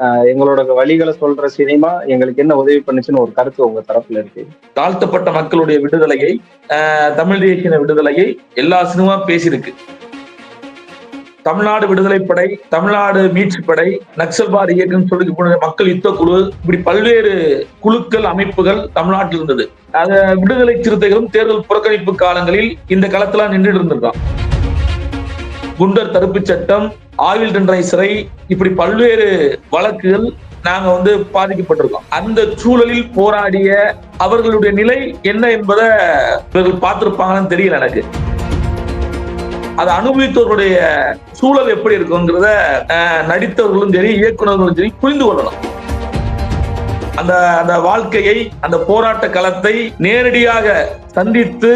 ஆஹ் எங்களோட வழிகளை சொல்ற சினிமா எங்களுக்கு என்ன உதவி பண்ணுச்சுன்னு ஒரு கருத்து உங்க தரப்புல இருக்கு. தாழ்த்தப்பட்ட மக்களுடைய விடுதலையை ஆஹ் தமிழ் தேசிய விடுதலையை எல்லா சினிமா பேசியிருக்கு. தமிழ்நாடு விடுதலை படை தமிழ்நாடு மீட்சி படை இயக்கம் சொல்லி மக்கள் யுத்த குழு இப்படி பல்வேறு குழுக்கள் அமைப்புகள் தமிழ்நாட்டில் இருந்தது. அத விடுதலை சிறுத்தைகளும் தேர்தல் புறக்கணிப்பு காலங்களில் இந்த களத்துல நின்றுட்டு இருந்திருக்கான் குண்டர் தடுப்புச் சட்டம் ஆயுள் தண்டனை சிறை இப்படி பல்வேறு வழக்குகள் நாங்க வந்து பாதிக்கப்பட்டிருக்கோம். அந்த சூழலில் போராடிய அவர்களுடைய நிலை என்ன என்பதை இவர்கள் பார்த்திருப்பாங்கன்னு தெரியல எனக்கு. அதை அனுபவித்தவர்களுடைய சூழல் எப்படி இருக்குங்கிறத அஹ், நடித்தவர்களும் சரி இயக்குனர்களும் சரி புரிந்து கொள்ளணும். அந்த அந்த வாழ்க்கையை அந்த போராட்ட களத்தை நேரடியாக சந்தித்து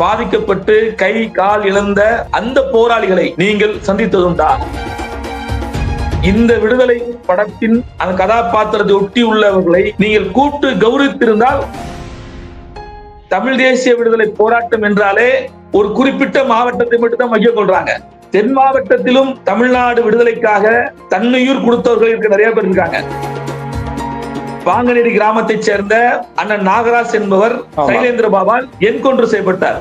பாதிக்கப்பட்டு கை கால் இழந்த அந்த போராளிகளை நீங்கள் சந்தித்ததுண்டா இந்த விடுதலை படத்தின் அந்த கதாபாத்திரத்தை ஒட்டி உள்ளவர்களை நீங்கள் கூட்டு கௌரவித்திருந்தால் தமிழ் தேசிய விடுதலை போராட்டம் என்றாலே ஒரு குறிப்பிட்ட மாவட்டத்தை மட்டும் தான் மையம் கொள்றாங்க. தென் மாவட்டத்திலும் தமிழ்நாடு விடுதலைக்காக தன்னுயிர் கொடுத்தவர்கள் இருக்க நிறைய பேர் இருக்காங்க. பாங்கனேரி கிராமத்தைச் சேர்ந்த அண்ணன் நாகராஜ் என்பவர். சைலேந்திர பாபால் என்கொன்று செய்யப்பட்டார்.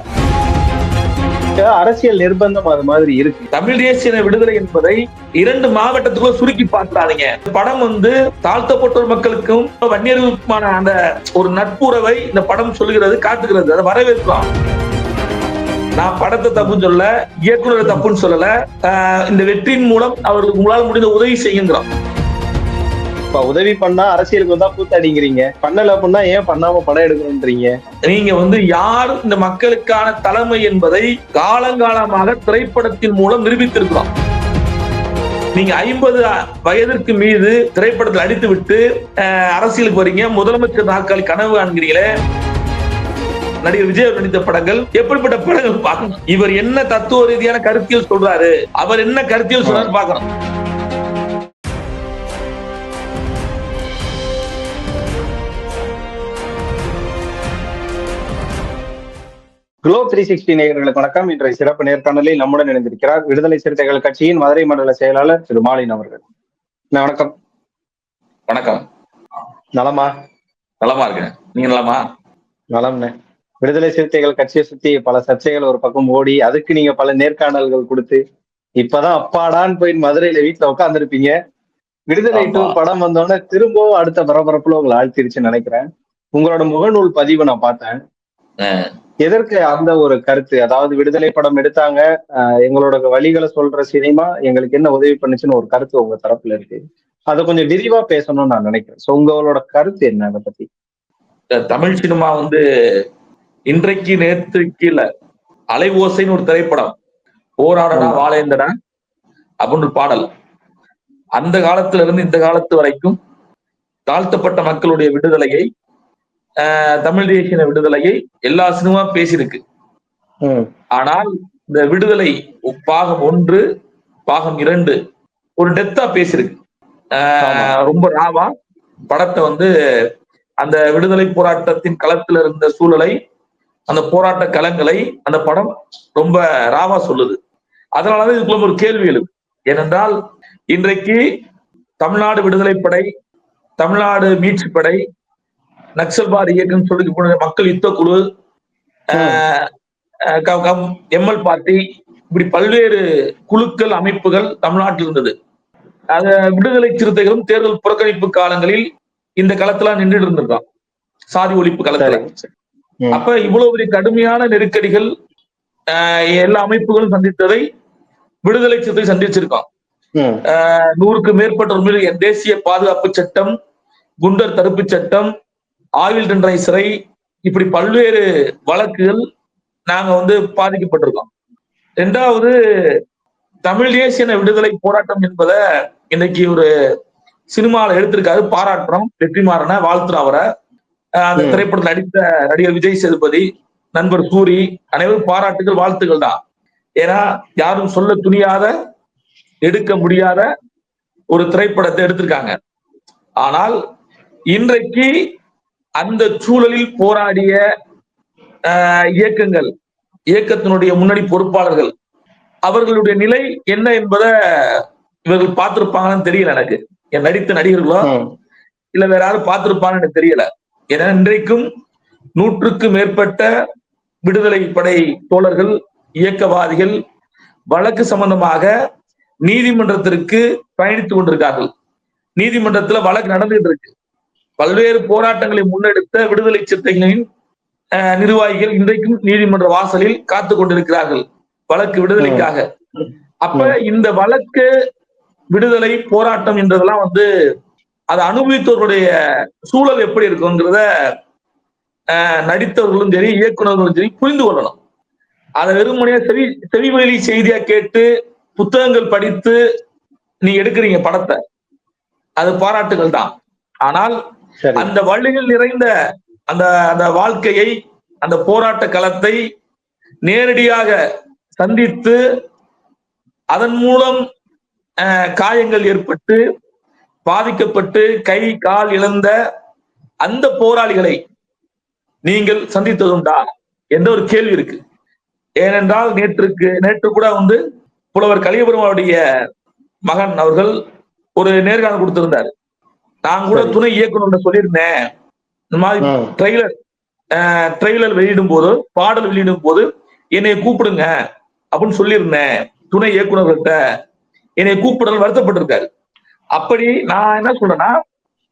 அரசியல் நிர்பந்தம் அது மாதிரி இருக்கு. தமிழ் தேசிய விடுதலை என்பதை இரண்டு மாவட்டத்துக்குள்ள சுருக்கி பார்க்கிறாதீங்க இந்த படம் வந்து தாழ்த்தப்பட்டோர் மக்களுக்கும் வன்னியர்களுக்குமான அந்த ஒரு நட்புறவை இந்த படம் சொல்லுகிறது காட்டுகிறது. அதை வரவேற்கலாம் நான் படத்தை தப்புன்னு சொல்லல இயக்குனரை தப்புன்னு சொல்லல. இந்த வெற்றியின் மூலம் அவர்களுக்கு உங்களால் முடிந்த உதவி செய்யுங்கிறோம். இப்ப உதவி பண்ணா அரசியலுக்கு வந்தா கூத்தாடிங்கிறீங்க பண்ணல அப்படின்னா ஏன் பண்ணாம படம் எடுக்கணும்ன்றீங்க? நீங்க வந்து யார் இந்த மக்களுக்கான தலைமை என்பதை காலங்காலமாக திரைப்படத்தின் மூலம் நிரூபித்திருக்கிறோம். நீங்க ஐம்பது வயதிற்கு மீது திரைப்படத்தில் அடித்து விட்டு அஹ், அரசியலுக்கு வரீங்க. முதலமைச்சர் நாற்காலி கனவு காண்கிறீங்களே. நடிகர் விஜய் நடித்த படங்கள் எப்படிப்பட்ட படங்கள் பார்க்கணும் இவர் என்ன தத்துவ ரீதியான கருத்தியல் சொல்றாரு? அவர் என்ன கருத்தியல் சொல்றாரு பார்க்கணும் குளோ த்ரீ சிக்ஸ்டி நேயர்களுக்கு வணக்கம். இன்றைய சிறப்பு நேர்காணலில் நம்முடன் இணைந்திருக்கிறார் விடுதலை சிறுத்தைகள் கட்சியின் மதுரை மண்டல செயலாளர் திரு மாலின் அவர்கள். வணக்கம். வணக்கம். நலமா? நலமா இருக்கேன். நீங்க நலமா? நலம்ண்ணே. விடுதலை சிறுத்தைகள் கட்சியை சுத்தி பல சர்ச்சைகள் ஒரு பக்கம் ஓடி அதுக்கு நீங்க பல நேர்காணல்கள் கொடுத்து இப்பதான் அப்பாடான்னு போய் மதுரையில வீட்டுல உட்காந்துருப்பீங்க விடுதலை டூ. படம் வந்தோடனே திரும்பவும் அடுத்த பரபரப்புல உங்களை ஆழ்த்திருச்சுன்னு நினைக்கிறேன். உங்களோட முகநூல் பதிவு நான் பார்த்தேன். எதற்கு அந்த ஒரு கருத்து? அதாவது விடுதலை படம் எடுத்தாங்க எங்களோட வழிகளை சொல்ற சினிமா எங்களுக்கு என்ன உதவி பண்ணுச்சுன்னு ஒரு கருத்து உங்க தரப்புல இருக்கு. அதை கொஞ்சம் விரிவா பேசணும்னு நான் நினைக்கிறேன். சோ உங்களோட கருத்து என்ன அதை பத்தி? தமிழ் சினிமா வந்து இன்றைக்கு நேற்றுக்கு இல்ல அலை ஓசைன்னு ஒரு திரைப்படம். போராடடா ஆமா. வாழேந்தடா அப்படின்னு ஒரு பாடல். அந்த காலத்துல இருந்து இந்த காலத்து வரைக்கும் தாழ்த்தப்பட்ட மக்களுடைய விடுதலையை தமிழ் தேசிய விடுதலையை எல்லா சினிமா பேசியிருக்கு. ஆனால் இந்த விடுதலை பாகம் ஒன்று பாகம் இரண்டு ஒரு டெத்தா பேசியிருக்கு. ரொம்ப ராவா படத்தை வந்து அந்த விடுதலை போராட்டத்தின் களத்துல இருந்த சூழலை அந்த போராட்ட களங்களை அந்த படம் ரொம்ப ராவா சொல்லுது. அதனாலதான் இதுக்குள்ள ஒரு கேள்வி எழுது ஏனென்றால் இன்றைக்கு தமிழ்நாடு விடுதலை படை தமிழ்நாடு மீட்சி படை நக்சல்பார் இயக்கம் சொல்லி மக்கள் யுத்த குழு எம்எல் பார்ட்டி இப்படி பல்வேறு குழுக்கள் அமைப்புகள் தமிழ்நாட்டில் இருந்தது. அத விடுதலை சிறுத்தைகளும் தேர்தல் புறக்கணிப்பு காலங்களில் இந்த களத்துல நின்றுட்டு இருந்திருக்கான். சாதி ஒழிப்பு களத்துல. அப்ப இவ்வளவு பெரிய கடுமையான நெருக்கடிகள் எல்லா அமைப்புகளும் சந்தித்ததை விடுதலை சிறுத்தை ஆஹ், நூறுக்கு மேற்பட்ட மீது தேசிய பாதுகாப்பு சட்டம் குண்டர் தடுப்புச் சட்டம் ஆயுள் தண்டனை சிறை இப்படி பல்வேறு வழக்குகள் நாங்க வந்து பாதிக்கப்பட்டிருக்கோம். ரெண்டாவது தமிழ் தேசிய விடுதலை போராட்டம் என்பதை இன்னைக்கு ஒரு சினிமாவில் எடுத்திருக்காரு பாராட்டுறோம். வெற்றிமாறனை வாழ்த்துறோம் அவரை. அந்த. திரைப்படத்தில் நடித்த நடிகர் விஜய் சேதுபதி நண்பர் சூரி அனைவரும் பாராட்டுகள் வாழ்த்துக்கள் தான். ஏன்னா யாரும் சொல்ல துணியாத எடுக்க முடியாத ஒரு திரைப்படத்தை எடுத்திருக்காங்க. ஆனால் இன்றைக்கு அந்த சூழலில் போராடிய இயக்கங்கள் இயக்கத்தினுடைய முன்னணி பொறுப்பாளர்கள் அவர்களுடைய நிலை என்ன என்பதை இவர்கள் பார்த்திருப்பாங்கன்னு தெரியல எனக்கு. என் நடித்த நடிகர்களோ இல்ல வேற யாரும் பார்த்திருப்பான்னு எனக்கு தெரியல. ஏன்னா இன்றைக்கும் நூற்றுக்கு மேற்பட்ட விடுதலை படை தோழர்கள் இயக்கவாதிகள் வழக்கு சம்பந்தமாக நீதிமன்றத்திற்கு பயணித்துக் கொண்டிருக்கார்கள். நீதிமன்றத்துல வழக்கு நடந்துகிட்டு இருக்கு. பல்வேறு போராட்டங்களை முன்னெடுத்த விடுதலை சிறுத்தைகளின் அஹ், நிர்வாகிகள் இன்றைக்கும் நீதிமன்ற வாசலில் காத்து கொண்டிருக்கிறார்கள் வழக்கு விடுதலைக்காக. அப்ப இந்த வழக்கு விடுதலை போராட்டம் என்றதெல்லாம் வந்து அதை அனுபவித்தவர்களுடைய சூழல் எப்படி இருக்குங்கிறத நடித்தவர்களும் சரி இயக்குனர்களும் சரி புரிந்து கொள்ளணும். அதை வெறுமனையா செவி செவிவழி செய்தியா கேட்டு புத்தகங்கள் படித்து நீ எடுக்கிறீங்க படத்தை. அது பாராட்டுகள் தான். ஆனால் அந்த வள்ளிகள் நிறைந்த அந்த அந்த வாழ்க்கையை அந்த போராட்ட களத்தை நேரடியாக சந்தித்து அதன் மூலம் காயங்கள் ஏற்பட்டு பாதிக்கப்பட்டு கை கால் இழந்த அந்த போராளிகளை நீங்கள் சந்தித்ததுண்டா? என்ற ஒரு கேள்வி இருக்கு. ஏனென்றால் நேற்றுக்கு நேற்று கூட வந்து புலவர் கலியபெருமாவுடைய மகன் அவர்கள் ஒரு நேர்காணல் கொடுத்திருந்தார். நான் கூட. துணை இயக்குனர் சொல்லியிருந்தேன். இந்த மாதிரி ட்ரெய்லர் ட்ரெய்லர் வெளியிடும் போது பாடல் வெளியிடும் போது என்னை கூப்பிடுங்க அப்படின்னு சொல்லியிருந்தேன். துணை இயக்குனர்கள்ட்ட என்னை கூப்பிடல் வருத்தப்பட்டிருக்காரு. அப்படி நான் என்ன சொல்றேன்னா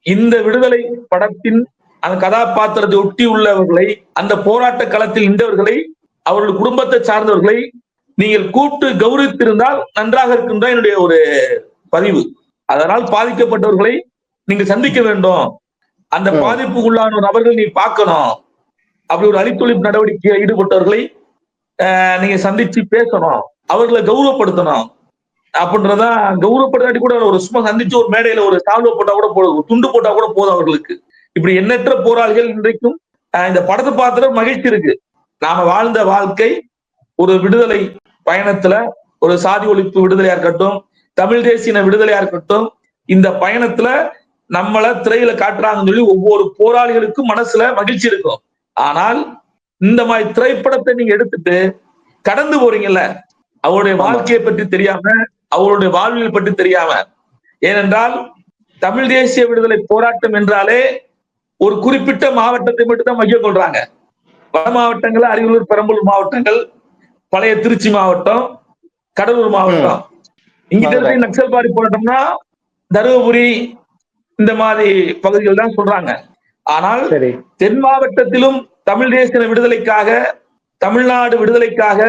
இந்த விடுதலை படத்தின் அந்த கதாபாத்திரத்தை ஒட்டி உள்ளவர்களை அந்த போராட்ட களத்தில் நின்றவர்களை அவர்கள் குடும்பத்தை சார்ந்தவர்களை நீங்கள் கூப்பிட்டு கௌரவித்திருந்தால் நன்றாக இருக்கும் தான் என்னுடைய ஒரு பதிவு. அதனால் பாதிக்கப்பட்டவர்களை நீங்க சந்திக்க வேண்டும். அந்த. பாதிப்புக்குள்ளான நபர்கள் நீ பார்க்கணும். அப்படி ஒரு அழித்தொழிப்பு நடவடிக்கையில் ஈடுபட்டவர்களை நீங்க சந்திச்சு பேசணும். அவர்களை கௌரவப்படுத்தணும். அப்படின்றதான் கௌரவப்படுத்தாட்டி கூட ஒரு சும்மா சந்திச்சு ஒரு மேடையில ஒரு சால்வை போட்டா கூட போதும். துண்டு போட்டா கூட போதும் அவர்களுக்கு. இப்படி எண்ணற்ற போராளிகள் இன்றைக்கும் இந்த படத்தை பார்த்துட்டு மகிழ்ச்சி இருக்கு. நாம வாழ்ந்த வாழ்க்கை ஒரு விடுதலை பயணத்துல ஒரு சாதி ஒழிப்பு விடுதலையா இருக்கட்டும் தமிழ் தேசிய விடுதலையா இருக்கட்டும் இந்த பயணத்துல நம்மள திரையில காட்டுறாங்கன்னு சொல்லி ஒவ்வொரு போராளிகளுக்கும் மனசுல மகிழ்ச்சி இருக்கும். ஆனால் இந்த மாதிரி திரைப்படத்தை நீங்க எடுத்துட்டு கடந்து போறீங்கல்ல அவருடைய வாழ்க்கையை பற்றி தெரியாம அவருடைய வாழ்வியல் பற்றி தெரியாம. ஏனென்றால் தமிழ் தேசிய விடுதலை போராட்டம் என்றாலே ஒரு குறிப்பிட்ட மாவட்டத்தை மட்டும் தான் மையம் கொள்றாங்க. வட மாவட்டங்கள் அரியலூர் பெரம்பலூர் மாவட்டங்கள் பழைய திருச்சி மாவட்டம் கடலூர் மாவட்டம். இங்கிட்ட இருக்க நக்சல்பாரி போராட்டம்னா தருமபுரி இந்த மாதிரி பகுதிகள் தான் சொல்றாங்க. ஆனால் தென் மாவட்டத்திலும் தமிழ் தேசிய விடுதலைக்காக தமிழ்நாடு விடுதலைக்காக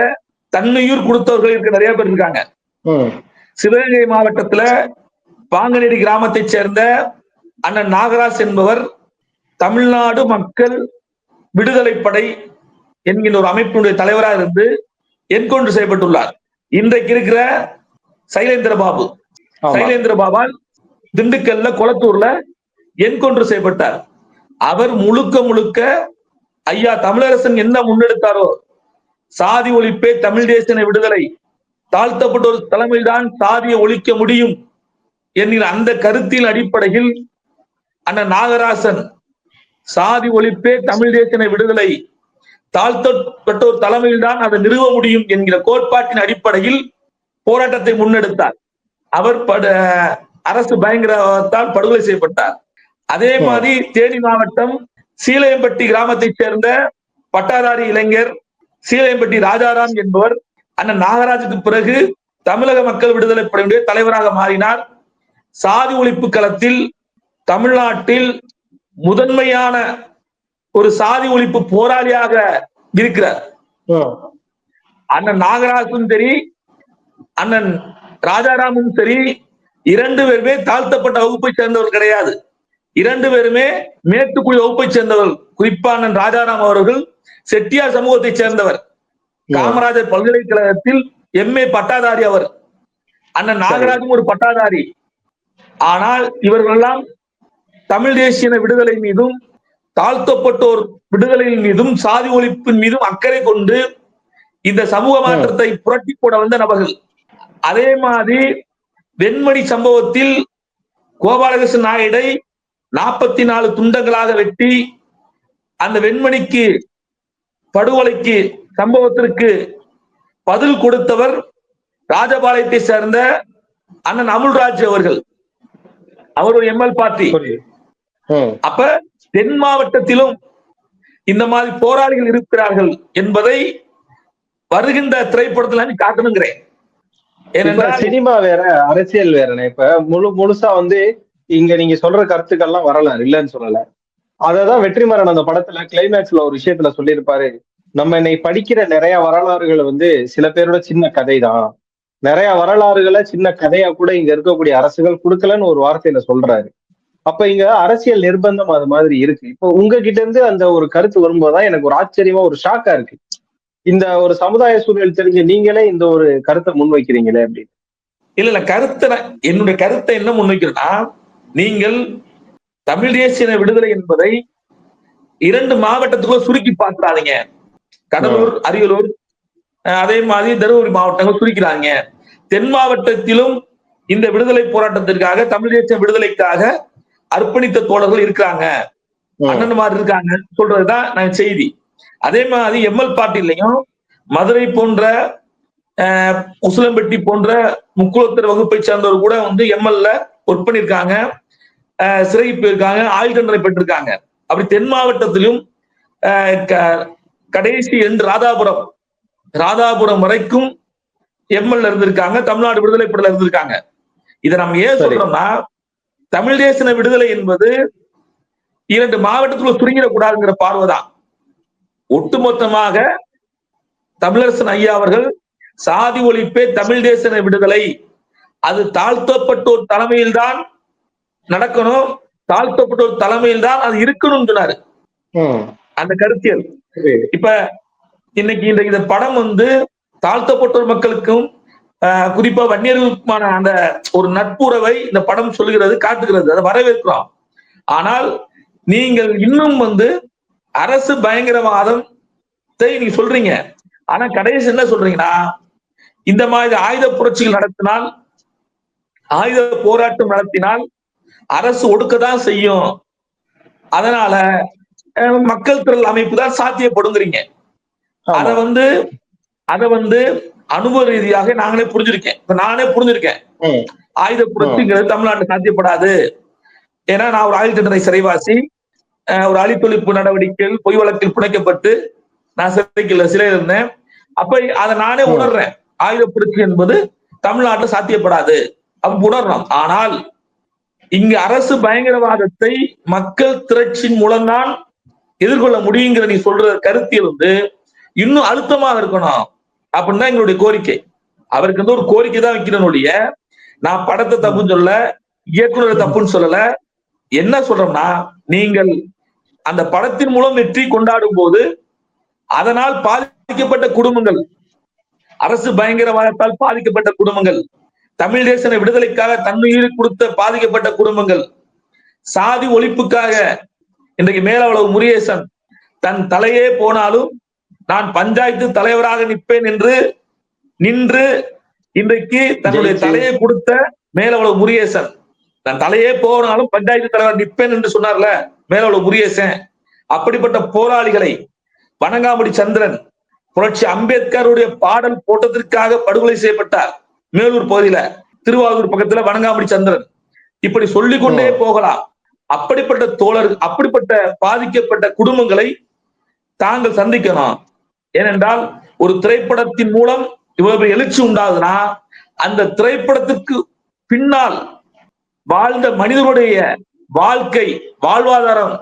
தன்னுயிர் கொடுத்தவர்கள் இருக்க நிறைய பேர் இருக்காங்க. சிவகங்கை மாவட்டத்துல பாங்கனடி கிராமத்தைச் சேர்ந்த அண்ணன் நாகராஜ் என்பவர் தமிழ்நாடு மக்கள் விடுதலை படை என்கின்ற ஒரு அமைப்பினுடைய தலைவராக இருந்து என்கொண்டு செய்யப்பட்டுள்ளார். இன்றைக்கு இருக்கிற சைலேந்திர பாபு. சைலேந்திர பாபால் திண்டுக்கல்ல கொளத்தூர்ல என்கொன்று செய்யப்பட்டார். அவர் முழுக்க முழுக்க ஐயா தமிழரசன் என்ன முன்னெடுத்தாரோ சாதி ஒழிப்பே தமிழ் தேசிய விடுதலை தாழ்த்தப்பட்ட ஒரு தலைமையில்தான் சாதியை ஒழிக்க முடியும் என்கிற அந்த கருத்தின் அடிப்படையில் அண்ணன் நாகராசன் சாதி ஒழிப்பே தமிழ் தேசிய விடுதலை தாழ்த்தப்பட்ட ஒரு தலைமையில்தான் அதை நிறுவ முடியும் என்கிற கோட்பாட்டின் அடிப்படையில் போராட்டத்தை முன்னெடுத்தார். அவர் பட அரசு பயங்கரத்தால் படுகொலை செய்யப்பட்டார். அதே மாதிரி தேனி மாவட்டம் சீலையம்பட்டி கிராமத்தைச் சேர்ந்த பட்டாதாரி இளைஞர் சீலையம்பட்டி ராஜாராம் என்பவர் அண்ணன் நாகராஜுக்கு பிறகு தமிழக மக்கள் விடுதலை படையுடைய தலைவராக மாறினார். சாதி ஒழிப்பு களத்தில் தமிழ்நாட்டில் முதன்மையான ஒரு சாதி ஒழிப்பு போராளியாக இருக்கிறார். அண்ணன் நாகராஜும் சரி அண்ணன் ராஜாராமும் சரி இரண்டு பேருமே தாழ்த்தப்பட்ட வகுப்பை சேர்ந்தவர் கிடையாது. இரண்டு பேருமே மேட்டுக்குடி வகுப்பை சேர்ந்தவர் குறிப்பா அண்ணன் ராஜாராம் அவர்கள் செட்டியார் சமூகத்தை சேர்ந்தவர். காமராஜர் பல்கலைக்கழகத்தில் எம்ஏ பட்டாதாரி அவர். அண்ணன் நாகராஜும் ஒரு பட்டாதாரி. ஆனால் இவர்களெல்லாம் தமிழ் தேசிய விடுதலை மீதும் தாழ்த்தப்பட்டோர் விடுதலையின் மீதும் சாதி ஒழிப்பின் மீதும் அக்கறை கொண்டு இந்த சமூக மாற்றத்தை புரட்டி போட வந்த நபர்கள். அதே மாதிரி வெண்மணி சம்பவத்தில் கோபாலகிருஷ்ணன் நாயுடை நாற்பத்தி நாலு துண்டங்களாக வெட்டி அந்த வெண்மணிக்கு படுகொலைக்கு சம்பவத்திற்கு பதில் கொடுத்தவர் ராஜபாளையத்தை சேர்ந்த அண்ணன் அமுல்ராஜ் அவர்கள். அவர் ஒரு எம்எல் பார்ட்டி. அப்ப தென் மாவட்டத்திலும் இந்த மாதிரி போராளிகள் இருக்கிறார்கள் என்பதை வருகின்ற திரைப்படத்துல காட்டணுங்கிறேன். ஏனென்றால் சினிமா வேற அரசியல் வேறனே. இப்ப முழு முழுசா வந்து இங்க நீங்க சொல்ற கருத்துக்கள்லாம் வரலாறு இல்லைன்னு சொல்லல. அததான் வெற்றிமாறன் அந்த படத்துல கிளைமேக்ஸ்ல ஒரு விஷயத்துல சொல்லியிருப்பாரு. நம்ம இன்னைக்கு படிக்கிற நிறைய வரலாறுகள் வந்து சில பேரோட சின்ன கதை தான் நிறைய வரலாறுகளை சின்ன கதையா கூட இங்க இருக்கக்கூடிய அரசுகள் கொடுக்கலன்னு ஒரு வார்த்தையில சொல்றாரு. அப்ப இங்க அரசியல் நிர்பந்தம் அது மாதிரி இருக்கு. இப்போ உங்ககிட்ட இருந்து அந்த ஒரு கருத்து வரும்போதுதான் எனக்கு ஒரு ஆச்சரியமா ஒரு ஷாக்கா இருக்கு. இந்த ஒரு சமுதாய சூழல் தெரிஞ்ச நீங்களே இந்த ஒரு கருத்தை முன்வைக்கிறீங்களே அப்படின்னு. இல்ல இல்ல கருத்தை என்னுடைய கருத்தை என்ன முன்வைக்கிறேன்னா நீங்கள் தமிழ் தேசிய விடுதலை என்பதை இரண்டு மாவட்டத்துக்குள்ள சுருக்கி பார்த்துறாதீங்க கடலூர் அரியலூர் அதே மாதிரி தருமபுரி மாவட்டங்கள் சுருக்கிறாங்க. தென் மாவட்டத்திலும் இந்த விடுதலை போராட்டத்திற்காக தமிழ் தேசிய விடுதலைக்காக அர்ப்பணித்த தோழர்கள் இருக்கிறாங்க. அண்ணன் மாதிரி இருக்காங்க சொல்றதுதான் நான் செய்தி. அதே மாதிரி எம்எல் பாட்டிலையும் மதுரை போன்ற உசிலம்பட்டி போன்ற முக்குளத்தர் வகுப்பை சேர்ந்தவர் கூட வந்து எம்எல்ல ஒர்க் பண்ணியிருக்காங்க. சிறைக்கு போயிருக்காங்க ஆயுள் தண்டனை பெற்றிருக்காங்க. அப்படி தென் மாவட்டத்திலும் கடைசி எண்டு ராதாபுரம் ராதாபுரம் வரைக்கும் எம்எல்ஏ இருந்திருக்காங்க தமிழ்நாடு விடுதலை படையில இருந்திருக்காங்க. இதை நம்ம ஏன். சொல்றோம்னா தமிழ் தேசன விடுதலை என்பது இரண்டு மாவட்டத்துக்குள்ள சுருங்கிடக்கூடாதுங்கிற பார்வைதான். ஒட்டுமொத்தமாக தமிழரசன் ஐயா அவர்கள் சாதி ஒழிப்பே தமிழ் தேசன விடுதலை. அது தாழ்த்தப்பட்டோர் தலைமையில்தான் நடக்கணும். தாழ்த்தப்பட்டோர் தலைமையில்தான் அது இருக்கணும்னு சொன்னாரு. அந்த கருத்தியல். இப்ப இன்னைக்கு இந்த இந்த படம் வந்து தாழ்த்தப்பட்டோர் மக்களுக்கும் குறிப்பா வன்னியர்களுக்குமான அந்த ஒரு நட்புறவை இந்த படம் சொல்லுகிறது காட்டுகிறது அதை வரவேற்கிறோம். ஆனால் நீங்கள் இன்னும் வந்து அரசு பயங்கரவாதத்தை நீங்க சொல்றீங்க. ஆனா கடைசி என்ன சொல்றீங்கன்னா இந்த மாதிரி ஆயுத புரட்சிகள் நடத்தினால் ஆயுத போராட்டம் நடத்தினால் அரசு ஒடுக்கதான் செய்யும். அதனால மக்கள் திரள் அமைப்பு தான் சாத்தியப்படுங்கிறீங்க. அத வந்து அத வந்து அனுபவ ரீதியாக நாங்களே புரிஞ்சிருக்கேன். இப்ப நானே புரிஞ்சிருக்கேன். ஆயுத புரட்சிங்கிறது தமிழ்நாட்டுல சாத்தியப்படாது. ஏன்னா நான் ஒரு ஆயுள் தண்டனை சிறைவாசி. ஒரு அழித்தொழிப்பு நடவடிக்கைகள் பொய் வழக்கில் பிணைக்கப்பட்டு நான் சிறைக்குள்ள சிறையில் இருந்தேன். அப்ப அதை நானே. உணர்றேன். ஆயுத புரட்சி என்பது தமிழ்நாட்டுல சாத்தியப்படாது. அப்ப உணர்றோம் ஆனால் இங்க அரசு பயங்கரவாதத்தை மக்கள் திரட்சியின் மூலம்தான் எதிர்கொள்ள முடியுங்கிற நீ சொல்ற கருத்தியல் வந்து இன்னும் அழுத்தமா இருக்கணும். அப்படின்னு தான் எங்களுடைய கோரிக்கை. அவருக்கு வந்து ஒரு கோரிக்கை தான் வைக்கிறேன் ஒழிய நான் படத்தை தப்புன்னு சொல்ல இயக்குனர் தப்புன்னு சொல்லல. என்ன சொல்றோம்னா நீங்கள் அந்த படத்தின் மூலம் வெற்றி கொண்டாடும் போது அதனால் பாதிக்கப்பட்ட குடும்பங்கள் அரசு பயங்கரவாதத்தால் பாதிக்கப்பட்ட குடும்பங்கள் தமிழ் தேசன விடுதலைக்காக தன்னுயிர் கொடுத்த பாதிக்கப்பட்ட குடும்பங்கள் சாதி ஒழிப்புக்காக இன்றைக்கு மேலவளவு முருகேசன் தன் தலையே போனாலும் நான் பஞ்சாயத்து தலைவராக நிற்பேன் என்று நின்று இன்றைக்கு தன்னுடைய. தலையை கொடுத்த மேலவளவு முருகேசன் தன் தலையே போனாலும் பஞ்சாயத்து தலைவர் நிற்பேன் என்று சொன்னார்ல மேலவளவு முருகேசன். அப்படிப்பட்ட போராளிகளை வணங்காமுடி சந்திரன் புரட்சி அம்பேத்கருடைய பாடல் போட்டதற்காக படுகொலை செய்யப்பட்டார் மேலூர் பகுதியில திருவாரூர் பக்கத்துல வணங்காமுடி சந்திரன். இப்படி சொல்லிக் கொண்டே போகலாம். அப்படிப்பட்ட தோழர் அப்படிப்பட்ட பாதிக்கப்பட்ட குடும்பங்களை தாங்கள் சந்திக்கணும். ஏனென்றால் ஒரு திரைப்படத்தின் மூலம் இவ்வளவு எழுச்சி உண்டாகுதுன்னா அந்த திரைப்படத்துக்கு பின்னால் வாழ்ந்த மனிதனுடைய வாழ்க்கை வாழ்வாதாரம்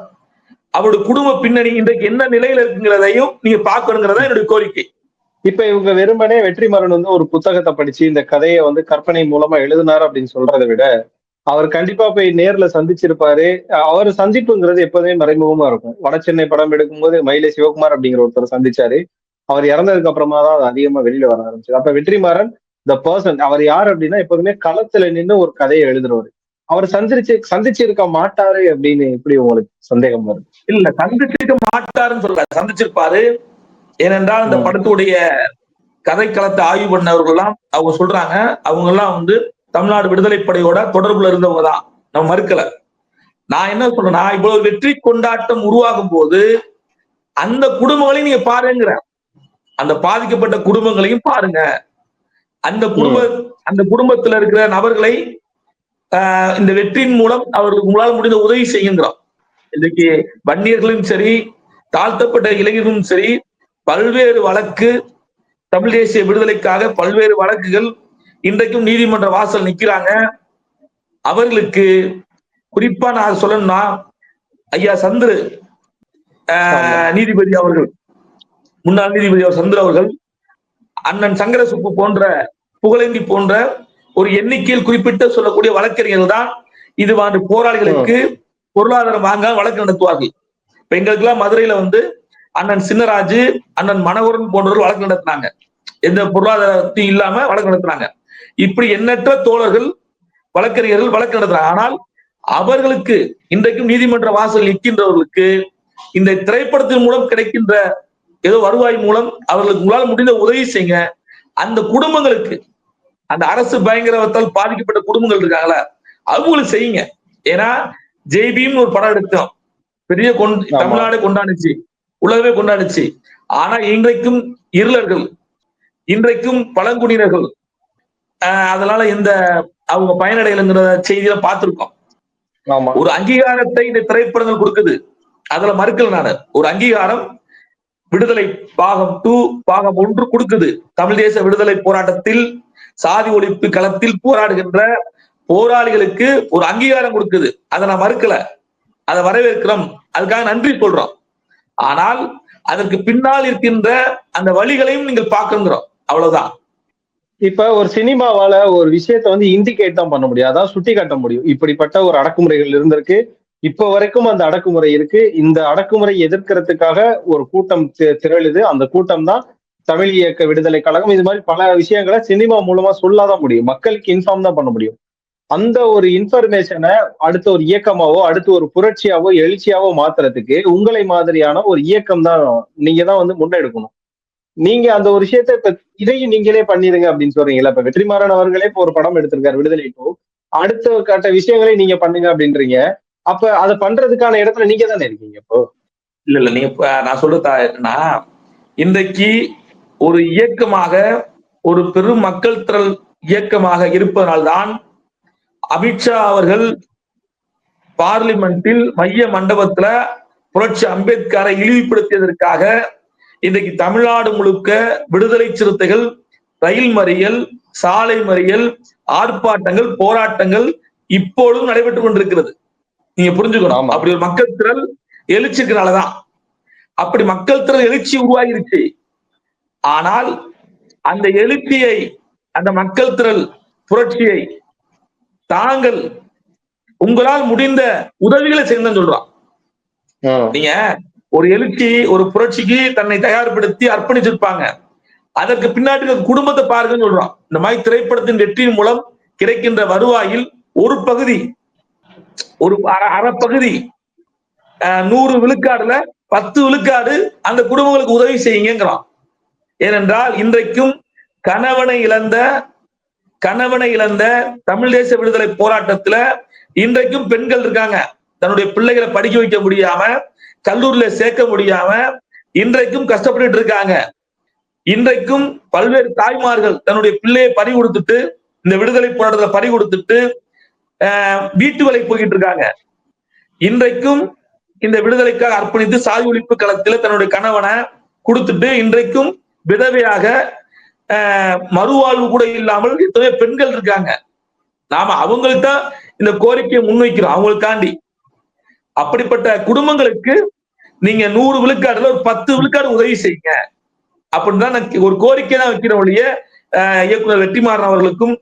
அவருடைய குடும்ப பின்னணி இன்றைக்கு என்ன நிலையில இருக்குங்கிறதையும் நீங்க பாக்கணுங்கிறதா என்னுடைய கோரிக்கை. இப்ப இவங்க வெறுமனே வெற்றிமாறன் வந்து ஒரு புத்தகத்தை படிச்சு இந்த கதையை வந்து கற்பனை மூலமா எழுதினார் அப்படின்னு சொல்றதை விட அவர் கண்டிப்பா போய் நேர்ல சந்திச்சிருப்பாரு. அவர் சந்திப்புங்கிறது எப்போதுமே மறைமுகமா இருக்கும். வட சென்னை படம் எடுக்கும்போது மயிலை சிவகுமார் அப்படிங்கிற ஒருத்தர் சந்திச்சாரு. அவர் இறந்ததுக்கு அப்புறமா தான் அது அதிகமா வெளியில வர ஆரம்பிச்சது. அப்ப வெற்றிமாறன் த பர்சன் அவர் யார் அப்படின்னா எப்போதுமே களத்துல நின்று ஒரு கதையை எழுதுறவர். அவர் சந்திச்சு சந்திச்சிருக்க மாட்டாரு அப்படின்னு எப்படி உங்களுக்கு சந்தேகம் வருது? இல்ல சந்திச்சிருக்க மாட்டாருன்னு சொல்ல சந்திச்சிருப்பாரு. ஏனென்றால் இந்த. படத்துடைய கதைக்களத்தை ஆய்வு பண்ணவர்கள் எல்லாம் அவங்க சொல்றாங்க அவங்க எல்லாம் வந்து தமிழ்நாடு விடுதலை படையோட தொடர்புல இருந்தவங்க தான். நம்ம மறுக்கல. நான் என்ன சொல்றேன்னா இவ்வளவு வெற்றி கொண்டாட்டம் உருவாகும் போது அந்த குடும்பங்களையும் நீங்க பாருங்கிற. அந்த பாதிக்கப்பட்ட குடும்பங்களையும் பாருங்க. அந்த குடும்ப அந்த குடும்பத்துல இருக்கிற நபர்களை இந்த வெற்றியின் மூலம் அவர்களுக்கு உங்களால் முடிந்த உதவி செய்கின்றார் இன்றைக்கு வன்னியர்களும் சரி தாழ்த்தப்பட்ட இளைஞர்களும் சரி பல்வேறு வழக்கு தமிழ் தேசிய விடுதலைக்காக பல்வேறு வழக்குகள் இன்றைக்கும் நீதிமன்ற வாசல் நிக்கிறாங்க. அவர்களுக்கு குறிப்பா நான் சொல்லணும்னா ஐயா சந்திரு நீதிபதி அவர்கள் முன்னாள் நீதிபதி அவர் சந்திர அவர்கள் அண்ணன் சங்கரசுப்பு போன்ற புகழேந்தி போன்ற ஒரு எண்ணிக்கையில் குறிப்பிட்டு சொல்லக்கூடிய வழக்கறிஞர்கள் தான் இது மாதிரி போராளிகளுக்கு பொருளாதாரம் வாங்க வழக்கு நடத்துவார்கள். இப்ப எங்களுக்கெல்லாம் மதுரையில வந்து அண்ணன் சின்னராஜு அண்ணன் மனோகரன் போன்றவர்கள் வழக்கு நடத்தினாங்க. எந்த பொருளாதாரத்தையும் இல்லாம வழக்கு நடத்துனாங்க. இப்படி எண்ணற்ற தோழர்கள் வழக்கறிஞர்கள் வழக்கு நடத்துறாங்க ஆனால் அவர்களுக்கு இன்றைக்கும் நீதிமன்ற வாசல் நிற்கின்றவர்களுக்கு இந்த திரைப்படத்தின் மூலம் கிடைக்கின்ற ஏதோ வருவாய் மூலம் அவர்களுக்கு உங்களால் முடிந்த உதவி செய்யுங்க. அந்த குடும்பங்களுக்கு அந்த அரசு பயங்கரவத்தால் பாதிக்கப்பட்ட குடும்பங்கள் இருக்காங்களா அவங்களுக்கு செய்யுங்க. ஏன்னா ஜெய்பீம் ஒரு படம் எடுத்தோம். பெரிய கொண்டு. தமிழ்நாடு கொண்டாடுச்சு. உலகமே கொண்டாடுச்சு. ஆனா இன்றைக்கும் இருளர்கள் இன்றைக்கும் பழங்குடியினர்கள் அதனால எந்த அவங்க பயனடையலைங்கிற செய்தியில பார்த்திருக்கோம். ஒரு அங்கீகாரத்தை இந்த திரைப்படங்கள் கொடுக்குது. அதுல மறுக்கல நானு. ஒரு அங்கீகாரம் விடுதலை பாகம் டூ பாகம் ஒன்று கொடுக்குது. தமிழ் தேச விடுதலை போராட்டத்தில் சாதி ஒழிப்பு களத்தில் போராடுகின்ற போராளிகளுக்கு ஒரு அங்கீகாரம் கொடுக்குது. அதை நான் மறுக்கல. அதை வரவேற்கிறோம். அதுக்காக நன்றி சொல்றோம். ஆனால் அதற்கு பின்னால் இருக்கின்ற அந்த வழிகளையும் நீங்கள் பார்க்கணுங்கிறோம். அவ்வளவுதான். இப்ப ஒரு சினிமாவால ஒரு விஷயத்த வந்து இண்டிகேட் தான் பண்ண முடியும். அதான் சுட்டி காட்ட முடியும். இப்படிப்பட்ட ஒரு அடக்குமுறைகள் இருந்திருக்கு. இப்ப வரைக்கும் அந்த அடக்குமுறை இருக்கு. இந்த அடக்குமுறை எதிர்க்கிறதுக்காக ஒரு கூட்டம் தி- திரளுது. அந்த கூட்டம் தான் தமிழ் இயக்க விடுதலை கழகம் இது மாதிரி பல விஷயங்களை சினிமா மூலமா சொல்லாதான் முடியும். மக்களுக்கு இன்ஃபார்ம் தான் பண்ண முடியும். அந்த ஒரு இன்ஃபர்மேஷனை அடுத்த ஒரு இயக்கமாவோ அடுத்து ஒரு புரட்சியாவோ எழுச்சியாவோ மாத்துறதுக்கு உங்களை மாதிரியான ஒரு இயக்கம் தான் நீங்க தான் வந்து முன்னெடுக்கணும். நீங்க அந்த ஒரு விஷயத்த இப்ப இதையும் நீங்களே பண்ணிருங்க அப்படின்னு சொல்றீங்களா இப்ப வெற்றிமாறன் அவர்களே இப்போ ஒரு படம் எடுத்திருக்காரு விடுதலை டூ அடுத்த கட்ட விஷயங்களை நீங்க பண்ணுங்க அப்படின்றீங்க. அப்ப அதை பண்றதுக்கான இடத்துல நீங்க தானே இருக்கீங்க இப்போ? இல்ல இல்ல நீங்க நான் சொல்றது என்னன்னா இன்றைக்கு ஒரு இயக்கமாக ஒரு பெரும் மக்கள் திரள் இயக்கமாக இருப்பதனால்தான் அமித்ஷா அவர்கள் பார்லிமெண்டில் மைய மண்டபத்துல புரட்சி அம்பேத்கரை இழிவுபடுத்தியதற்காக இன்றைக்கு தமிழ்நாடு முழுக்க விடுதலை சிறுத்தைகள் ரயில் மறியல் சாலை மறியல் ஆர்ப்பாட்டங்கள் போராட்டங்கள் இப்பொழுதும் நடைபெற்றுக் கொண்டிருக்கிறது. நீங்க புரிஞ்சுக்கணும். அப்படி ஒரு மக்கள் திரள் எழுச்சிருக்கனாலதான் அப்படி மக்கள் திரள் எழுச்சி உருவாகிருச்சு. ஆனால் அந்த எழுச்சியை அந்த மக்கள் திரள் புரட்சியை தாங்கள் உங்களால் முடிந்த உதவிகளை செய்யுங்கன்னு சொல்றான். நீங்க ஒரு எழுச்சி ஒரு புரட்சிக்கு தன்னை தயார்படுத்தி அர்ப்பணிச்சிருப்பாங்க. அதற்கு பின்னாடி குடும்பத்தை பாருங்கன்னு சொல்றான். இந்த மாதிரி திரைப்படத்தின் வெற்றியின் மூலம் கிடைக்கின்ற வருவாயில் ஒரு பகுதி ஒரு அரை அரை பகுதி அஹ், நூறு விழுக்காடுல பத்து விழுக்காடு அந்த குடும்பங்களுக்கு உதவி செய்யுங்கிறான் ஏனென்றால் இன்றைக்கும் கணவனை இழந்த கணவனை இழந்த தமிழ் தேச விடுதலை போராட்டத்துல இன்றைக்கும் பெண்கள் இருக்காங்க. தன்னுடைய பிள்ளைகளை படிக்க வைக்க முடியாம கல்லூரியில சேர்க்க முடியாம இன்றைக்கும் கஷ்டப்பட்டுட்டு இருக்காங்க. இன்றைக்கும் பல்வேறு தாய்மார்கள் தன்னுடைய பிள்ளையை பறி கொடுத்துட்டு இந்த விடுதலை போராட்டத்தை பறி கொடுத்துட்டு வீட்டு வேலை போய்கிட்டு இருக்காங்க. இன்றைக்கும் இந்த விடுதலைக்காக அர்ப்பணித்து சாதி ஒழிப்பு களத்துல தன்னுடைய கணவனை கொடுத்துட்டு இன்றைக்கும் விதவையாக மறுவாழ்வு கூட இல்லாமல் எத்தனையோ பெண்கள் இருக்காங்க. நாம அவங்களுக்கு தான் இந்த கோரிக்கையை முன்வைக்கிறோம். அவங்களுக்காண்டி. அப்படிப்பட்ட குடும்பங்களுக்கு நீங்க நூறு விழுக்காடுல ஒரு பத்து விழுக்காடு உதவி செய்யுங்க. அப்படின்னு தான் நான் ஒரு கோரிக்கை தான் வைக்கிற ஒழிய இயக்குனர் வெற்றிமாறன் அவர்களுக்கும்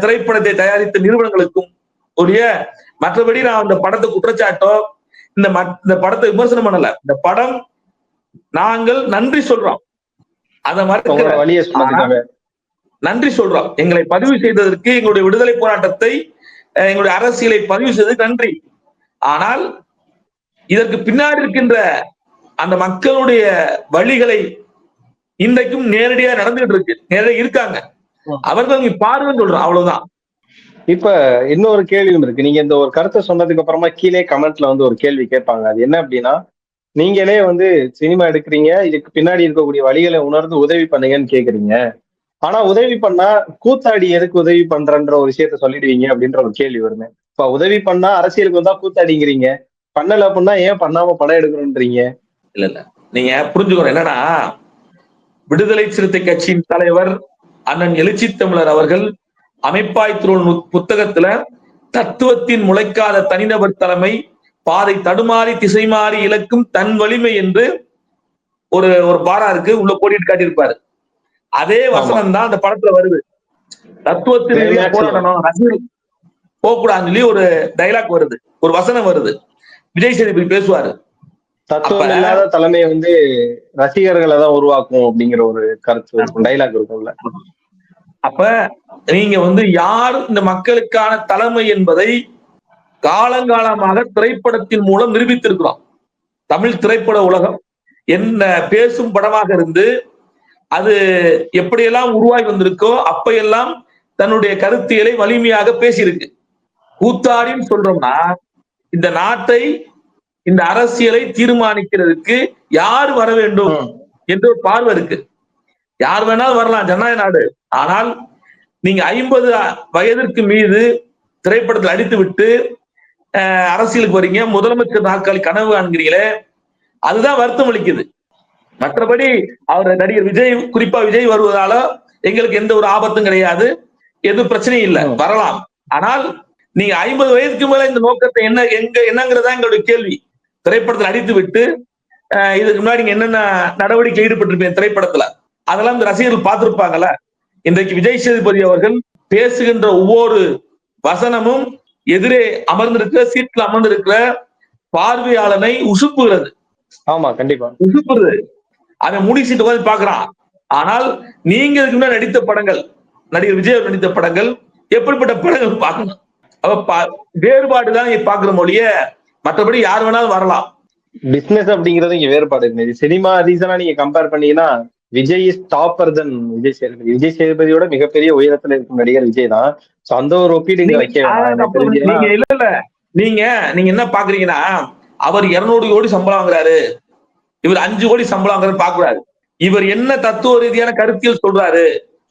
திரைப்படத்தை தயாரித்த நிறுவனங்களுக்கும் ஒழிய மற்றபடி நான் அந்த படத்தை குற்றச்சாட்டோ இந்த மத்- இந்த படத்தை விமர்சனம் பண்ணல. இந்த படம் நாங்கள் நன்றி சொல்றோம். அதை மறுக்கிற நன்றி சொல்றோம். எங்களை பதிவு செய்ததற்கு எங்களுடைய விடுதலை போராட்டத்தை எங்களுடைய அரசியலை பதிவு செய்ததற்கு நன்றி. ஆனால் இதற்கு பின்னாடி இருக்கின்ற அந்த மக்களுடைய வழிகளை இன்றைக்கும் நேரடியா நடந்துகிட்டு இருக்கு. நேரடியா இருக்காங்க. அவர்கள் பாருங்கன்னு சொல்றோம். அவ்வளவுதான். இப்ப இன்னொரு கேள்வியும் இருக்கு. நீங்க இந்த ஒரு கருத்தை சொன்னதுக்கு அப்புறமா கீழே கமெண்ட்ல வந்து ஒரு கேள்வி கேட்பாங்க. அது என்ன அப்படின்னா நீங்களே வந்து சினிமா எடுக்கிறீங்க. இதுக்கு பின்னாடி இருக்கக்கூடிய வழிகளை உணர்ந்து உதவி பண்ணுங்கன்னு கேக்குறீங்க. ஆனா உதவி பண்ணா கூத்தாடி எதுக்கு உதவி பண்றன்ற ஒரு விஷயத்த சொல்லிடுவீங்க அப்படின்ற ஒரு கேள்வி வருது இப்ப உதவி பண்ணா அரசியலுக்கு வந்தா கூத்தாடிங்கிறீங்க. பண்ணல அப்படின்னா ஏன் பண்ணாம படம் எடுக்கணும்ன்றீங்க? இல்ல இல்ல. நீங்க புரிஞ்சுக்கணும். என்னன்னா விடுதலை சிறுத்தை கட்சியின் தலைவர் அண்ணன் எழுச்சி தமிழர் அவர்கள் அமைப்பாய் திருவள்ளுவர் புத்தகத்துல தத்துவத்தின் முளைக்காத தனிநபர் தலைமை பாதை தடுமாறி திசை மாறி இழக்கும் தன் வலிமை என்று ஒரு ஒரு பாரா இருக்கு உள்ள போட்டிட்டு காட்டியிருப்பாரு. அதே வசனம் தான் அந்த படத்துல வருது. தத்துவத்தின் Climax ல. போராடணும் ரசிகர்கள் போகக்கூடாதுன்னு சொல்லி ஒரு டைலாக் வருது. ஒரு வசனம் வருது. விஜய் சேதுபதி பேசுவாரு. தத்துவம் இல்லாத தலைமை வந்து ரசிகர்களை தான் உருவாக்கும் அப்படிங்கிற ஒரு கருத்து இருக்கும் டைலாக் இருக்கும்ல. அப்ப நீங்க வந்து யார் இந்த மக்களுக்கான தலைமை என்பதை காலங்காலமாக திரைப்படத்தின் மூலம் நிரூபித்திருக்கிறோம். தமிழ் திரைப்பட உலகம் என்ன பேசும் படமாக இருந்து அது எப்படியெல்லாம் உருவாகி வந்திருக்கோ அப்பையெல்லாம் தன்னுடைய கருத்தியலை வலிமையாக பேசியிருக்கு. கூத்தாடின்னு சொல்றோம்னா இந்த நாட்டை இந்த அரசியலை தீர்மானிக்கிறதுக்கு யார் வர வேண்டும். என்ற ஒரு பார்வை இருக்கு. யார் வேணாலும் வரலாம் ஜனநாயக நாடு. ஆனால் நீங்க ஐம்பது வயதிற்கு மீது திரைப்படத்தில் அடித்து விட்டு அரசியலுக்கு வரீங்க. முதலமைச்சர் நாற்காலி கனவு காண்கிறீங்களே அதுதான் வருத்தம் அளிக்குது. மற்றபடி அவர் நடிகர் விஜய் குறிப்பா விஜய் வருவதால எங்களுக்கு எந்த ஒரு ஆபத்தும் கிடையாது. எதுவும் பிரச்சனையும் இல்லை. வரலாம். ஆனால் நீங்க ஐம்பது வயதுக்கு மேல இந்த நோக்கத்தை என்ன எங்க என்னங்கிறதா எங்களுடைய கேள்வி. திரைப்படத்தில் அடித்து விட்டு அஹ், இதுக்கு முன்னாடி நீங்க என்னென்ன நடவடிக்கை ஈடுபட்டிருப்பீங்க திரைப்படத்துல? அதெல்லாம் இந்த ரசிகர்கள் பார்த்திருப்பாங்கல்ல. இன்றைக்கு விஜய் சேதுபதி அவர்கள் பேசுகின்ற ஒவ்வொரு வசனமும் எதிரே அமர்ந்திருக்கிற சீட்டில் அமர்ந்திருக்கிற பார்வையாளனை உசுப்புகிறது. ஆமா கண்டிப்பா. உசுப்புறது அவன் முடிச்சிட்டு உட்கார்ந்து பாக்குறான் ஆனால் நீங்க இதுக்கு முன்னாடி நடித்த படங்கள் நடிகர் விஜய் நடித்த படங்கள் எப்படிப்பட்ட படங்கள் பார்க்கணும்? அப்ப வேறுபாடுதான் இங்க பாக்குற மொழிய. மற்றபடி யார் வேணாலும் வரலாம். பிசினஸ் அப்படிங்கிறது இங்க வேறுபாடு இருக்கு. சினிமா ரீசனா நீங்க கம்பேர் பண்ணீங்கன்னா Vijay is topper then Vijay Sethupathi. Vijay சேதுபதியோட மிகப்பெரிய உயரத்துல இருக்கும் நடிகர் விஜய் தான். அந்த ஒரு ஒப்பீடு நீங்க இல்ல இல்ல. நீங்க நீங்க என்ன பாக்குறீங்கன்னா அவர் 200 கோடி சம்பளம் வாங்குறாரு. இவர் அஞ்சு கோடி சம்பளம் வாங்குறாரு கூடாது இவர் என்ன தத்துவ ரீதியான கருத்தியல் சொல்றாரு?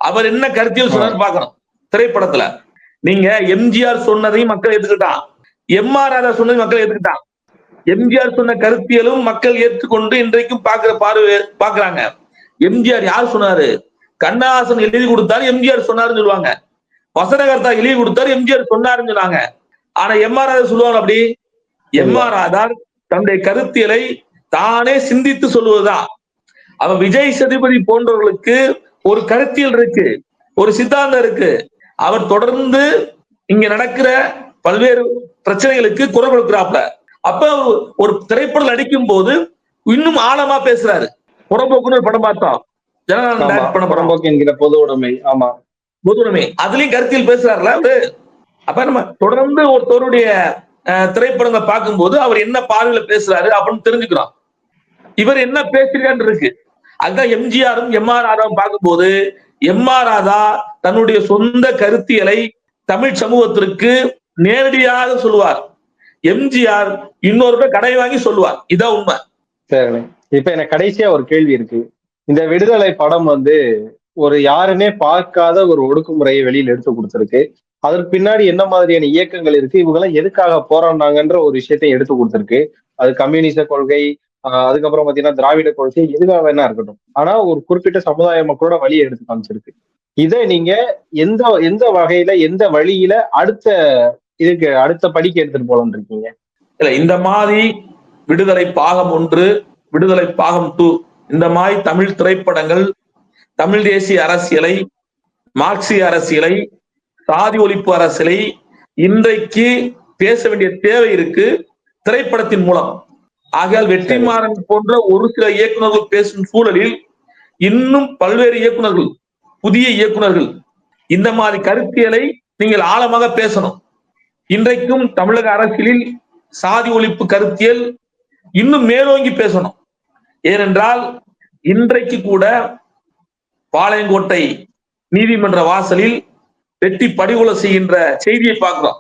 அவர் என்ன கருத்தியல் சொல்றாரு பார்க்கணும். திரைப்படத்துல. நீங்க எம்ஜிஆர் சொன்னதையும் மக்கள் ஏத்துக்கிட்டான். எம்ஆர் ராதா சொன்னதையும் மக்கள் ஏத்துக்கிட்டான். எம்ஜிஆர் சொன்ன கருத்தியலும் மக்கள் ஏற்றுக்கொண்டு இன்றைக்கும் பாக்குற பார்வை பாக்குறாங்க. எம்ஜிஆர் யார் சொன்னாரு? கண்ணாசன் எழுதி கொடுத்தாரு எம்ஜிஆர் சொன்னாருன்னு சொல்லுவாங்க. வசனகர்த்தா எழுதி கொடுத்தாரு எம்ஜிஆர் சொன்னாருன்னு சொன்னாங்க. ஆனா எம்ஆர் ராதா சொல்லுவாங்க அப்படி எம்ஆர் ராதா தன்னுடைய கருத்தியலை தானே சிந்தித்து சொல்லுவதுதான். அவன் விஜய் சதுபதி போன்றவர்களுக்கு ஒரு கருத்தியல் இருக்கு ஒரு சித்தாந்தம் இருக்கு. அவர் தொடர்ந்து இங்க நடக்கிற பல்வேறு பிரச்சனைகளுக்கு குரல் கொடுக்கிறாப்ல அப்ப ஒரு- திரைப்படம் நடிக்கும் போது இன்னும் ஆழமா பேசுறாரு. புறம்போக்குன்னு ஒரு படம் பார்த்தோம். பண்ண படம் புறம்போக்கு என்கிற பொது உடைமை. ஆமா. பொதுவுடைமை அதுலயும் கருத்தில் பேசுறாருல அவரு. அப்ப நம்ம தொடர்ந்து ஒருத்தருடைய அஹ், திரைப்படங்களை பார்க்கும்போது அவர் என்ன பார்வையில பேசுறாரு அப்படின்னு தெரிஞ்சுக்கிறோம். இவர் என்ன பேசுறான்னு இருக்கு. அதுதான் எம்ஜிஆரும் எம்ஆர் ராதாவும் பார்க்கும்போது எம்ஆர் ராதா தன்னுடைய சொந்த கருத்தியலை தமிழ் சமூகத்திற்கு நேரடியாக சொல்லுவார். எம்ஜிஆர் இன்னொரு கடை வாங்கி சொல்லுவார். இதான் உண்மை. சரிண்ணே. இப்ப எனக்கு கடைசியா ஒரு கேள்வி இருக்கு. இந்த விடுதலை படம் வந்து ஒரு யாருமே பார்க்காத ஒரு ஒடுக்குமுறையை வெளியில் எடுத்து கொடுத்துருக்கு. அதற்கு பின்னாடி என்ன மாதிரியான இயக்கங்கள் இருக்கு? இவங்கெல்லாம் எதுக்காக போராடினாங்கன்ற ஒரு விஷயத்தை எடுத்து கொடுத்துருக்கு. அது கம்யூனிச கொள்கை அதுக்கப்புறம் பாத்தீங்கன்னா திராவிட கொள்கை எதுவாக வேணா இருக்கட்டும். ஆனா ஒரு குறிப்பிட்ட சமுதாய மக்களோட வழியை எடுத்து காமிச்சிருக்கு. இதை நீங்க எந்த எந்த வகையில எந்த வழியில அடுத்த இதுக்கு அடுத்த படிக்கு எடுத்துட்டு போலன்னு இருக்கீங்க? இல்ல இந்த மாதிரி விடுதலை பாகம் ஒன்று விடுதலை பாகம் டூ இந்த மாதிரி தமிழ் திரைப்படங்கள் தமிழ் தேசிய அரசியலை மார்க்சிய அரசியலை சாதி ஒழிப்பு அரசியலை இன்றைக்கு பேச வேண்டிய தேவை இருக்கு. திரைப்படத்தின் மூலம். ஆகையால் வெற்றிமாறன் போன்ற ஒரு சில இயக்குநர்கள் பேசும் சூழலில் இன்னும் பல்வேறு இயக்குனர்கள் புதிய இயக்குனர்கள் இந்த மாதிரி கருத்தியலை நீங்கள் ஆழமாக பேசணும். இன்றைக்கும் தமிழக அரசியலில் சாதி ஒழிப்பு கருத்தியல் இன்னும் மேலோங்கி பேசணும். ஏனென்றால் இன்றைக்கு கூட பாளையங்கோட்டை நீதிமன்ற வாசலில் வெட்டி படுகொலை செய்கின்ற செய்தியை பார்க்கிறோம்.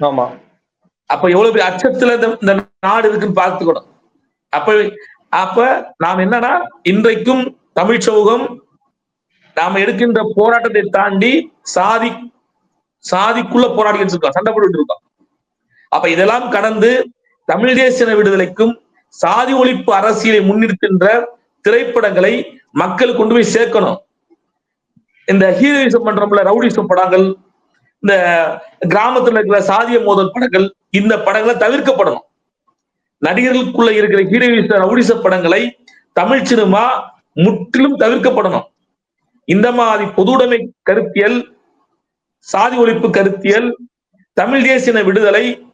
ஆமா. அப்ப எவ்வளவு பெரிய அச்சத்துல இந்த நாடு இருக்குன்னு பார்த்துக்கணும். அப்ப அப்ப நாம் என்னன்னா இன்றைக்கும் தமிழ் சமூகம் நாம எடுக்கின்ற போராட்டத்தை தாண்டி சாதி சாதிக்குள்ள போராடிக்கிட்டு இருக்கோம் சண்டை போட்டுட்டு இருக்கோம். அப்ப இதெல்லாம் கடந்து தமிழ் தேசிய விடுதலைக்கும் சாதி ஒழிப்பு அரசியலை முன்னிறுத்துகின்ற திரைப்படங்களை மக்கள் கொண்டு போய் சேர்க்கணும். இந்த ஹீரோயிசம் பண்றோம்ல ரவுடிசம் படங்கள் இந்த கிராமத்துல இருக்கிற சாதிய மோதல் படங்கள் இந்த படங்களை தவிர்க்கப்படணும். நடிகர்களுக்குள்ள இருக்கிற ஹீரோயிச ரவுடிச படங்களை தமிழ் சினிமா முற்றிலும் தவிர்க்கப்படணும். இந்த மாதிரி பொதுவுடைமை கருத்தியல் சாதி ஒழிப்பு கருத்தியல் தமிழ் தேசிய விடுதலை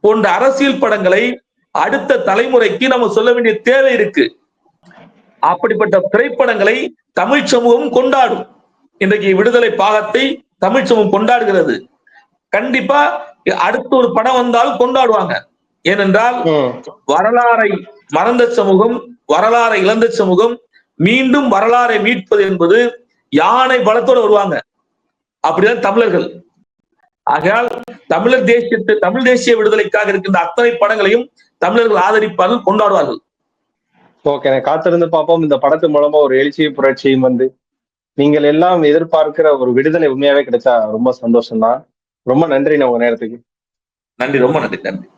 போன்ற அரசியல் படங்களை அடுத்த தலைமுறைக்கு நம்ம சொல்ல வேண்டிய தேவை இருக்கு. அப்படிப்பட்ட திரைப்படங்களை தமிழ் சமூகம் கொண்டாடும். இன்றைக்கு விடுதலை பாகத்தை தமிழ் சமூகம் கொண்டாடுகிறது. கண்டிப்பா அடுத்த ஒரு படம் வந்தால் கொண்டாடுவாங்க. ஏனென்றால். வரலாறை மறந்த சமூகம் வரலாறை இழந்த சமூகம் மீண்டும் வரலாறை மீட்பது என்பது யானை பலத்தோட வருவாங்க. அப்படிதான் தமிழர்கள். ஆகையால் தமிழர் தேசியத்தை தமிழ் தேசிய விடுதலைக்காக இருக்கின்ற அத்தனை படங்களையும் தமிழர்கள் ஆதரிப்பார்கள் கொண்டாடுவார்கள். ஓகே காத்திருந்து பார்ப்போம். இந்த படத்து மூலமா ஒரு எழுச்சியும் புரட்சியும் வந்து நீங்கள் எல்லாம் எதிர்பார்க்கிற ஒரு விடுதலை உண்மையாவே கிடைச்சா ரொம்ப சந்தோஷம் தான் ரொம்ப நன்றி உங்க நேரத்துக்கு. நன்றி ரொம்ப நன்றி நன்றி.